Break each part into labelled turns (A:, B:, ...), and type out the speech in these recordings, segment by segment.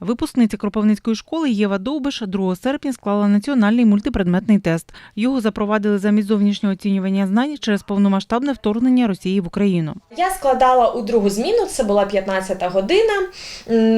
A: Випускниця Кропивницької школи Єва Довбиш 2 серпня склала національний мультипредметний тест. Його запровадили замість зовнішнього оцінювання знань через повномасштабне вторгнення Росії в Україну.
B: Я складала у другу зміну, це була 15 година.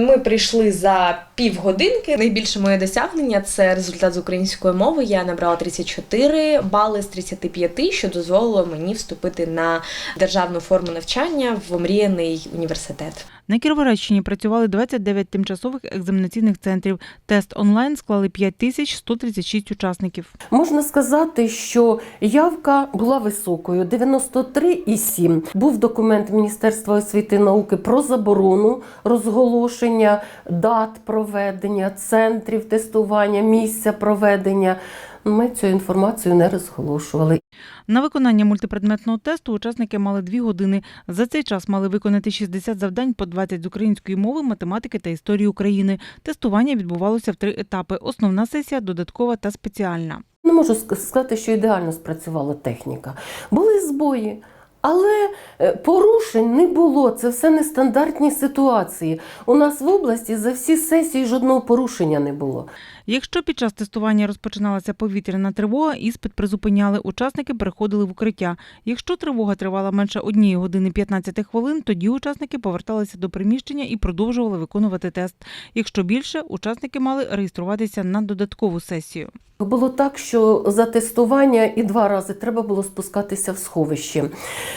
B: Ми прийшли за півгодинки. Найбільше моє досягнення це результат з української мови. Я набрала 34 бали з 35, що дозволило мені вступити на державну форму навчання в омріяний університет.
A: На Кіровоградщині працювали 29 тимчасових екзаменаційних центрів. Тест онлайн склали 5136 учасників.
C: Можна сказати, що явка була високою 93,7. Був документ Міністерства освіти і науки про заборону розголошення дат проведення, центрів тестування, місця проведення. Ми цю інформацію не розголошували.
A: На виконання мультипредметного тесту учасники мали дві години. За цей час мали виконати 60 завдань по 20 з української мови, математики та історії України. Тестування відбувалося в три етапи: основна сесія, додаткова та спеціальна.
C: Не можу сказати, що ідеально спрацювала техніка. Були збої, але е, порушень не було. Це все нестандартні ситуації. У нас в області за всі сесії жодного порушення не було.
A: Якщо під час тестування розпочиналася повітряна тривога, іспит призупиняли, учасники переходили в укриття. Якщо тривога тривала менше 1 години 15 хвилин, тоді учасники поверталися до приміщення і продовжували виконувати тест. Якщо більше, учасники мали реєструватися на додаткову сесію.
C: Було так, що за тестування і два рази треба було спускатися в сховище.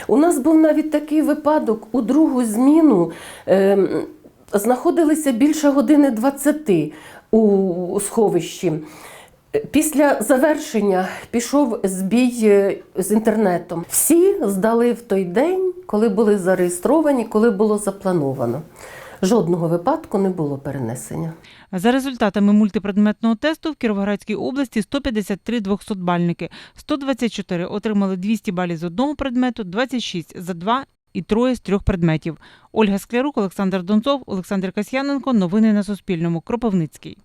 C: У нас був навіть такий випадок у другу зміну. ем, знаходилися більше години 20 у сховищі. Після завершення пішов збій е, з інтернетом. Всі здали в той день, коли були зареєстровані, коли було заплановано. Жодного випадку не було перенесення.
A: За результатами мультипредметного тесту в Кіровоградській області 153 200-бальники, 124 отримали 200 балів з одного предмету, 26 за два і троє з трьох предметів. Ольга Склярук, Олександр Донцов, Олександр Касьяненко. Новини на Суспільному. Кропивницький.